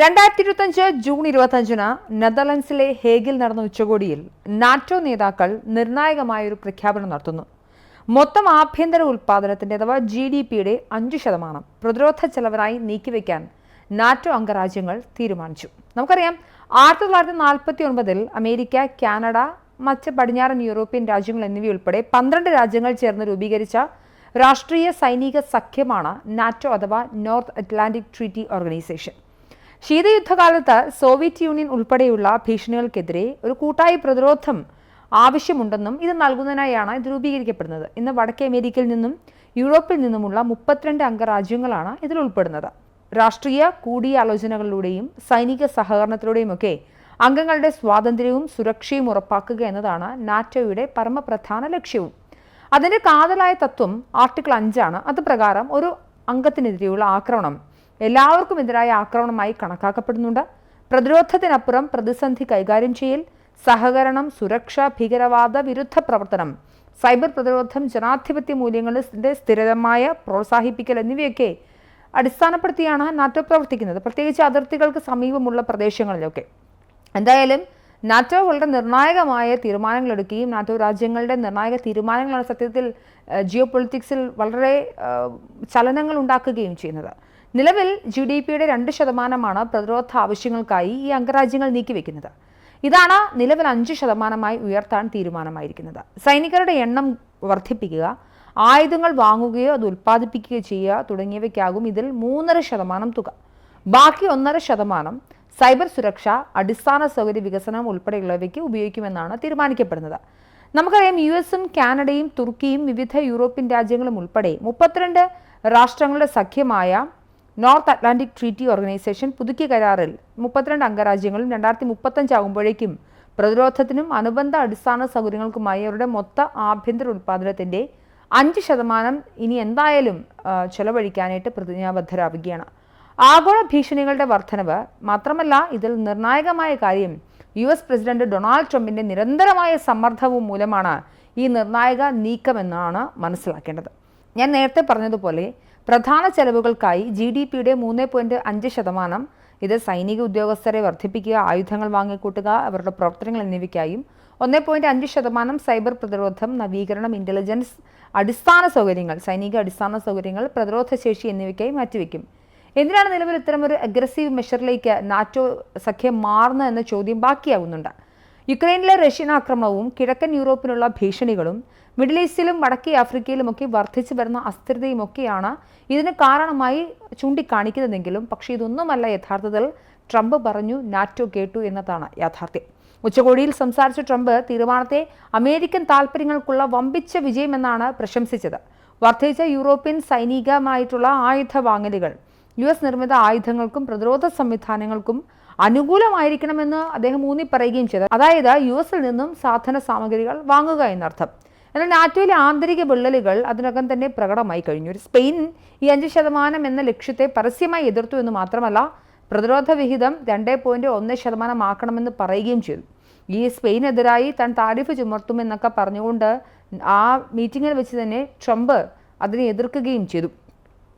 രണ്ടായിരത്തി ഇരുപത്തഞ്ച് ജൂൺ ഇരുപത്തഞ്ചിന് നെതർലൻഡ്സിലെ ഹേഗിൽ നടന്ന ഉച്ചകോടിയിൽ നാറ്റോ നേതാക്കൾ നിർണായകമായൊരു പ്രഖ്യാപനം നടത്തുന്നു. മൊത്തം ആഭ്യന്തര ഉൽപ്പാദനത്തിന്റെ അഥവാ ജി ഡി പിയുടെ അഞ്ച് ശതമാനം പ്രതിരോധ ചെലവിനായി നീക്കിവെക്കാൻ നാറ്റോ അംഗരാജ്യങ്ങൾ തീരുമാനിച്ചു. നമുക്കറിയാം ആയിരത്തി തൊള്ളായിരത്തി നാൽപ്പത്തി ഒൻപതിൽ അമേരിക്ക കാനഡ മറ്റ് പടിഞ്ഞാറൻ യൂറോപ്യൻ രാജ്യങ്ങൾ എന്നിവയുൾപ്പെടെ പന്ത്രണ്ട് രാജ്യങ്ങൾ ചേർന്ന് രൂപീകരിച്ച രാഷ്ട്രീയ സൈനിക സഖ്യമാണ് നാറ്റോ അഥവാ നോർത്ത് അറ്റ്ലാന്റിക് ട്രീറ്റി ഓർഗനൈസേഷൻ. ശീതയുദ്ധകാലത്ത് സോവിയറ്റ് യൂണിയൻ ഉൾപ്പെടെയുള്ള ഭീഷണികൾക്കെതിരെ ഒരു കൂട്ടായ പ്രതിരോധം ആവശ്യമുണ്ടെന്നും ഇത് നൽകുന്നതിനായാണ് ഇത് രൂപീകരിക്കപ്പെടുന്നത്. ഇന്ന് വടക്കേ അമേരിക്കയിൽ നിന്നും യൂറോപ്പിൽ നിന്നുമുള്ള മുപ്പത്തിരണ്ട് അംഗരാജ്യങ്ങളാണ് ഇതിൽ ഉൾപ്പെടുന്നത്. രാഷ്ട്രീയ കൂടിയാലോചനകളിലൂടെയും സൈനിക സഹകരണത്തിലൂടെയുമൊക്കെ അംഗങ്ങളുടെ സ്വാതന്ത്ര്യവും സുരക്ഷയും ഉറപ്പാക്കുക എന്നതാണ് നാറ്റോയുടെ പരമപ്രധാന ലക്ഷ്യവും. അതിന്റെ കാതലായ തത്വം ആർട്ടിക്കിൾ അഞ്ചാണ്. അത് പ്രകാരം ഒരു അംഗത്തിനെതിരെയുള്ള ആക്രമണം. എല്ലാവർക്കും എതിരായ ആക്രമണമായി കണക്കാക്കപ്പെടുന്നുണ്ട്. പ്രതിരോധത്തിനപ്പുറം പ്രതിസന്ധി കൈകാര്യം ചെയ്യൽ സഹകരണം സുരക്ഷ ഭീകരവാദ വിരുദ്ധ പ്രവർത്തനം സൈബർ പ്രതിരോധം ജനാധിപത്യ മൂല്യങ്ങളുടെ സ്ഥിരമായ പ്രോത്സാഹിപ്പിക്കൽ എന്നിവയൊക്കെ അടിസ്ഥാനപ്പെടുത്തിയാണ് നാറ്റോ പ്രവർത്തിക്കുന്നത്. പ്രത്യേകിച്ച് അതിർത്തികൾക്ക് സമീപമുള്ള പ്രദേശങ്ങളിലൊക്കെ. എന്തായാലും നാറ്റോ വളരെ നിർണായകമായ തീരുമാനങ്ങൾ എടുക്കുകയും നാറ്റോ രാജ്യങ്ങളുടെ നിർണായക തീരുമാനങ്ങളാണ് സത്യത്തിൽ ജിയോ പൊളിറ്റിക്സിൽ വളരെ ചലനങ്ങൾ ഉണ്ടാക്കുകയും ചെയ്യുന്നത്. നിലവിൽ ജി ഡി പിയുടെ രണ്ട് ശതമാനമാണ് പ്രതിരോധ ആവശ്യങ്ങൾക്കായി ഈ അംഗരാജ്യങ്ങൾ നീക്കിവെക്കുന്നത്. ഇതാണ് നിലവിൽ അഞ്ച് ശതമാനമായി ഉയർത്താൻ തീരുമാനമായിരിക്കുന്നത്. സൈനികരുടെ എണ്ണം വർദ്ധിപ്പിക്കുക ആയുധങ്ങൾ വാങ്ങുകയോ അത് ഉൽപ്പാദിപ്പിക്കുകയോ ചെയ്യുക തുടങ്ങിയവയ്ക്കാകും ഇതിൽ മൂന്നര ശതമാനം തുക. ബാക്കി ഒന്നര ശതമാനം സൈബർ സുരക്ഷ അടിസ്ഥാന സൗകര്യ വികസനം ഉൾപ്പെടെയുള്ളവയ്ക്ക് ഉപയോഗിക്കുമെന്നാണ് തീരുമാനിക്കപ്പെടുന്നത്. നമുക്കറിയാം യു എസും കാനഡയും തുർക്കിയും വിവിധ യൂറോപ്യൻ രാജ്യങ്ങളും ഉൾപ്പെടെ മുപ്പത്തിരണ്ട് രാഷ്ട്രങ്ങളുടെ സഖ്യമായ നോർത്ത് അറ്റ്ലാന്റിക് ട്രീറ്റി ഓർഗനൈസേഷൻ പുതുക്കിയ കരാറിൽ മുപ്പത്തിരണ്ട് അംഗരാജ്യങ്ങളും രണ്ടായിരത്തി മുപ്പത്തഞ്ചാകുമ്പോഴേക്കും പ്രതിരോധത്തിനും അനുബന്ധ അടിസ്ഥാന സൗകര്യങ്ങൾക്കുമായി അവരുടെ മൊത്ത ആഭ്യന്തര ഉൽപ്പാദനത്തിന്റെ അഞ്ച് ശതമാനം ഇനി എന്തായാലും ചെലവഴിക്കാനായിട്ട് പ്രതിജ്ഞാബദ്ധരാവുകയാണ്. ആഗോള ഭീഷണികളുടെ വർധനവ് മാത്രമല്ല ഇതിൽ നിർണായകമായ കാര്യം യു എസ് പ്രസിഡന്റ് ഡൊണാൾഡ് ട്രംപിന്റെ നിരന്തരമായ സമ്മർദ്ദവും മൂലമാണ് ഈ നിർണായക നീക്കമെന്നാണ് മനസ്സിലാക്കേണ്ടത്. ഞാൻ നേരത്തെ പറഞ്ഞതുപോലെ പ്രധാന ചെലവുകൾക്കായി ജി ഡി പിയുടെ മൂന്ന് പോയിന്റ് അഞ്ച് ശതമാനം. ഇത് സൈനിക ഉദ്യോഗസ്ഥരെ വർദ്ധിപ്പിക്കുക ആയുധങ്ങൾ വാങ്ങിക്കൂട്ടുക അവരുടെ പ്രവർത്തനങ്ങൾ എന്നിവയ്ക്കായും ഒന്ന് പോയിന്റ് അഞ്ച് ശതമാനം സൈബർ പ്രതിരോധം നവീകരണം ഇന്റലിജൻസ് അടിസ്ഥാന സൗകര്യങ്ങൾ സൈനിക അടിസ്ഥാന സൗകര്യങ്ങൾ പ്രതിരോധ ശേഷി എന്നിവയ്ക്കായി മാറ്റിവെക്കും. എന്തിനാണ് നിലവിൽ ഇത്തരമൊരു അഗ്രസീവ് മെഷറിലേക്ക് നാറ്റോ സഖ്യം മാറുന്നത് എന്ന ചോദ്യം ബാക്കിയാവുന്നുണ്ട്. യുക്രൈനിലെ റഷ്യൻ ആക്രമണവും കിഴക്കൻ യൂറോപ്പിലുള്ള ഭീഷണികളും മിഡിൽ ഈസ്റ്റിലും വടക്കേ ആഫ്രിക്കയിലുമൊക്കെ വർദ്ധിച്ചു വരുന്ന അസ്ഥിരതയുമൊക്കെയാണ് ഇതിന് കാരണമായി ചൂണ്ടിക്കാണിക്കുന്നതെങ്കിലും പക്ഷേ ഇതൊന്നുമല്ല യഥാർത്ഥത്തിൽ ട്രംപ് പറഞ്ഞു നാറ്റോ കേട്ടു എന്നതാണ് യാഥാർത്ഥ്യം. ഉച്ചകോടിയിൽ സംസാരിച്ച ട്രംപ് തീരുമാനത്തെ അമേരിക്കൻ താൽപ്പര്യങ്ങൾക്കുള്ള വമ്പിച്ച വിജയമെന്നാണ് പ്രശംസിച്ചത്. വർദ്ധിച്ച യൂറോപ്യൻ സൈനികമായിട്ടുള്ള ആയുധ വാങ്ങലുകൾ യു എസ് നിർമ്മിത ആയുധങ്ങൾക്കും പ്രതിരോധ സംവിധാനങ്ങൾക്കും അനുകൂലമായിരിക്കണമെന്ന് അദ്ദേഹം ഊന്നി പറയുകയും ചെയ്തു. അതായത് യു എസിൽ നിന്നും സാധന സാമഗ്രികൾ വാങ്ങുക എന്നർത്ഥം. എന്നാൽ നാറ്റോയിലെ ആന്തരിക വിള്ളലുകൾ അതിനകം തന്നെ പ്രകടമായി കഴിഞ്ഞു. സ്പെയിൻ ഈ അഞ്ച് ശതമാനം എന്ന ലക്ഷ്യത്തെ പരസ്യമായി എതിർത്തു എന്ന് മാത്രമല്ല പ്രതിരോധ വിഹിതം രണ്ട് പോയിന്റ് ഒന്ന് ശതമാനമാക്കണമെന്ന് പറയുകയും ചെയ്തു. ഈ സ്പെയിനെതിരായി താൻ താരിഫ് ചുമർത്തുമെന്നൊക്കെ പറഞ്ഞുകൊണ്ട് ആ മീറ്റിങ്ങിൽ വെച്ച് തന്നെ ട്രംപ് അതിനെ എതിർക്കുകയും ചെയ്തു.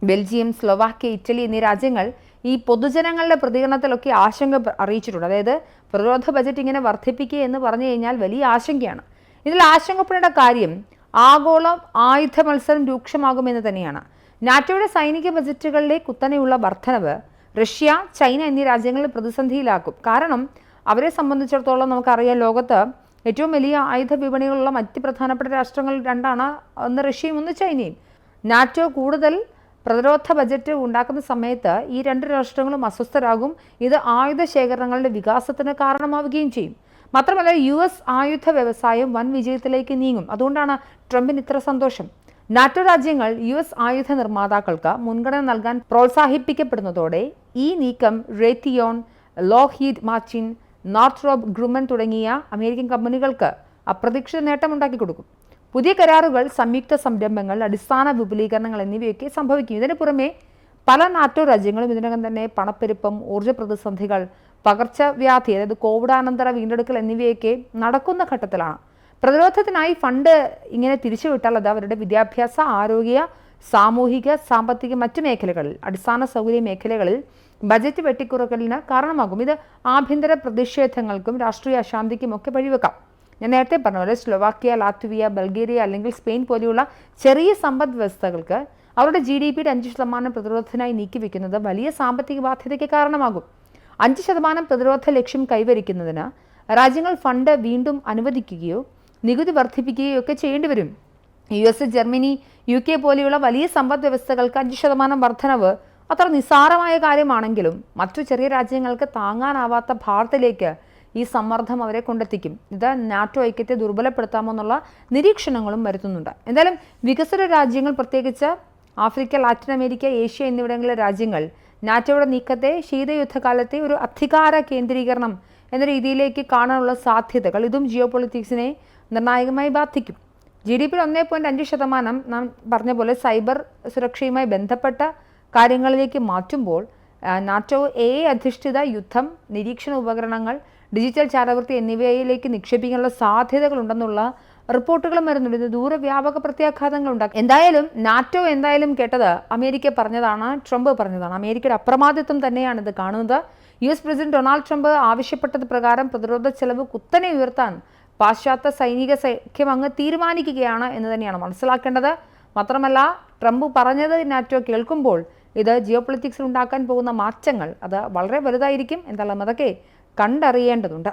ബെൽജിയം സ്ലൊവാക്യ ഇറ്റലി എന്നീ രാജ്യങ്ങൾ ഈ പൊതുജനങ്ങളുടെ പ്രതികരണത്തിലൊക്കെ ആശങ്ക അറിയിച്ചിട്ടുണ്ട്. അതായത് പ്രതിരോധ ബജറ്റ് ഇങ്ങനെ വർദ്ധിപ്പിക്കുക എന്ന് പറഞ്ഞു കഴിഞ്ഞാൽ വലിയ ആശങ്കയാണ്. ഇതിൽ ആശങ്കപ്പെടേണ്ട കാര്യം ആഗോള ആയുധ മത്സരം രൂക്ഷമാകുമെന്ന് തന്നെയാണ്. നാറ്റോയുടെ സൈനിക ബജറ്റുകളിലെ കുത്തനെയുള്ള വർധനവ് റഷ്യ ചൈന എന്നീ രാജ്യങ്ങളെ പ്രതിസന്ധിയിലാക്കും. കാരണം അവരെ സംബന്ധിച്ചിടത്തോളം നമുക്കറിയാം ലോകത്ത് ഏറ്റവും വലിയ ആയുധ വിപണികളുള്ള മറ്റ് പ്രധാനപ്പെട്ട രാഷ്ട്രങ്ങൾ രണ്ടാണ് ഒന്ന് റഷ്യയും ഒന്ന് ചൈനയും. നാറ്റോ കൂടുതൽ പ്രതിരോധ ബജറ്റ് ഉണ്ടാക്കുന്ന സമയത്ത് ഈ രണ്ട് രാഷ്ട്രങ്ങളും അസ്വസ്ഥരാകും. ഇത് ആയുധ ശേഖരണങ്ങളുടെ വികാസത്തിന് കാരണമാവുകയും ചെയ്യും. മാത്രമല്ല യു എസ് ആയുധ വ്യവസായം വൻ വിജയത്തിലേക്ക് നീങ്ങും. അതുകൊണ്ടാണ് ട്രംപിന് ഇത്ര സന്തോഷം. നാറ്റോ രാജ്യങ്ങൾ യു എസ് ആയുധ നിർമ്മാതാക്കൾക്ക് മുൻഗണന നൽകാൻ പ്രോത്സാഹിപ്പിക്കപ്പെടുന്നതോടെ ഈ നീക്കം റേത്തിയോൺ ലോഹീഡ് മാച്ചിൻ റോബ് ഗ്രൂമൻ തുടങ്ങിയ അമേരിക്കൻ കമ്പനികൾക്ക് അപ്രതീക്ഷിത നേട്ടമുണ്ടാക്കി കൊടുക്കും പുതിയ കരാറുകൾ സംയുക്ത സംരംഭങ്ങൾ അടിസ്ഥാന വിപുലീകരണങ്ങൾ എന്നിവയൊക്കെ സംഭവിക്കും. ഇതിനു പുറമെ പല നാറ്റോ രാജ്യങ്ങളും ഇതിനകം തന്നെ പണപ്പെരുപ്പം ഊർജ പ്രതിസന്ധികൾ പകർച്ചവ്യാധി അതായത് കോവിഡാനന്തര വീണ്ടെടുക്കൽ എന്നിവയൊക്കെ നടക്കുന്ന ഘട്ടത്തിലാണ്. പ്രതിരോധത്തിനായി ഫണ്ട് ഇങ്ങനെ തിരിച്ചുവിട്ടാൽ അത് അവരുടെ വിദ്യാഭ്യാസ ആരോഗ്യ സാമൂഹിക സാമ്പത്തിക മറ്റു മേഖലകളിൽ അടിസ്ഥാന സൗകര്യ മേഖലകളിൽ ബജറ്റ് വെട്ടിക്കുറക്കലിന് കാരണമാകും. ഇത് ആഭ്യന്തര പ്രതിഷേധങ്ങൾക്കും രാഷ്ട്രീയ അശാന്തിക്കും ഒക്കെ വഴിവെക്കാം. ഞാൻ നേരത്തെ പറഞ്ഞ പോലെ സ്ലോവാക്കിയ ലാത്വിയ ബൾഗേറിയ അല്ലെങ്കിൽ സ്പെയിൻ പോലെയുള്ള ചെറിയ സമ്പദ് വ്യവസ്ഥകൾക്ക് അവരുടെ ജി ഡി പിയുടെ അഞ്ച് ശതമാനം പ്രതിരോധത്തിനായി നീക്കിവെക്കുന്നത് വലിയ സാമ്പത്തിക ബാധ്യതയ്ക്ക് കാരണമാകും. അഞ്ച് ശതമാനം പ്രതിരോധ ലക്ഷ്യം കൈവരിക്കുന്നതിന് രാജ്യങ്ങൾ ഫണ്ട് വീണ്ടും അനുവദിക്കുകയോ നികുതി വർദ്ധിപ്പിക്കുകയോ ഒക്കെ ചെയ്യേണ്ടി വരും U S Germany U K പോലെയുള്ള വലിയ സമ്പദ് വ്യവസ്ഥകൾക്ക് അഞ്ച് ശതമാനം വർധനവ് അത്ര നിസ്സാരമായ കാര്യമാണെങ്കിലും മറ്റു ചെറിയ രാജ്യങ്ങൾക്ക് താങ്ങാനാവാത്ത ഭാരത്തിലേക്ക് ഈ സമ്മർദ്ദം അവരെ കൊണ്ടെത്തിക്കും. ഇത് നാറ്റോ ഐക്യത്തെ ദുർബലപ്പെടുത്താമെന്നുള്ള നിരീക്ഷണങ്ങളും വരുത്തുന്നുണ്ട്. എന്തായാലും വികസന രാജ്യങ്ങൾ പ്രത്യേകിച്ച് ആഫ്രിക്ക ലാറ്റിൻ അമേരിക്ക ഏഷ്യ എന്നിവിടങ്ങളിലെ രാജ്യങ്ങൾ നാറ്റോയുടെ നീക്കത്തെ ശീതയുദ്ധകാലത്തെ ഒരു അധികാര കേന്ദ്രീകരണം എന്ന രീതിയിലേക്ക് കാണാനുള്ള സാധ്യതകൾ ഇതും ജിയോ പൊളിറ്റിക്സിനെ നിർണായകമായി ബാധിക്കും. ജി ഡി പിയിൽ ഒന്നേ പോയിന്റ് അഞ്ച് ശതമാനം നാം പറഞ്ഞ പോലെ സൈബർ സുരക്ഷയുമായി ബന്ധപ്പെട്ട കാര്യങ്ങളിലേക്ക് മാറ്റുമ്പോൾ നാറ്റോ എ അധിഷ്ഠിത യുദ്ധം നിരീക്ഷണ ഉപകരണങ്ങൾ ഡിജിറ്റൽ ചാരവൃത്തി എന്നിവയിലേക്ക് നിക്ഷേപിക്കാനുള്ള സാധ്യതകളുണ്ടെന്നുള്ള റിപ്പോർട്ടുകളും വരുന്നുണ്ട്. ഇത് ദൂരവ്യാപക പ്രത്യാഘാതങ്ങൾ ഉണ്ടാക്കും. എന്തായാലും നാറ്റോ എന്തായാലും കേട്ടത് അമേരിക്ക പറഞ്ഞതാണ് ട്രംപ് പറഞ്ഞതാണ്. അമേരിക്കയുടെ അപ്രമാദിത്വം തന്നെയാണ് ഇത് കാണുന്നത്. U S President Donald Trump ആവശ്യപ്പെട്ടത് പ്രകാരം പ്രതിരോധ ചെലവ് കുത്തനെ ഉയർത്താൻ പാശ്ചാത്യ സൈനിക സഖ്യം അങ്ങ് തീരുമാനിക്കുകയാണ് എന്ന് തന്നെയാണ് മനസ്സിലാക്കേണ്ടത്. മാത്രമല്ല ട്രംപ് പറഞ്ഞത് നാറ്റോ കേൾക്കുമ്പോൾ ഇത് ജിയോ പൊളിറ്റിക്സിൽ ഉണ്ടാക്കാൻ പോകുന്ന മാറ്റങ്ങൾ അത് വളരെ വലുതായിരിക്കും എന്തായാലും അതൊക്കെ കണ്ടറിയേണ്ടതുണ്ട്.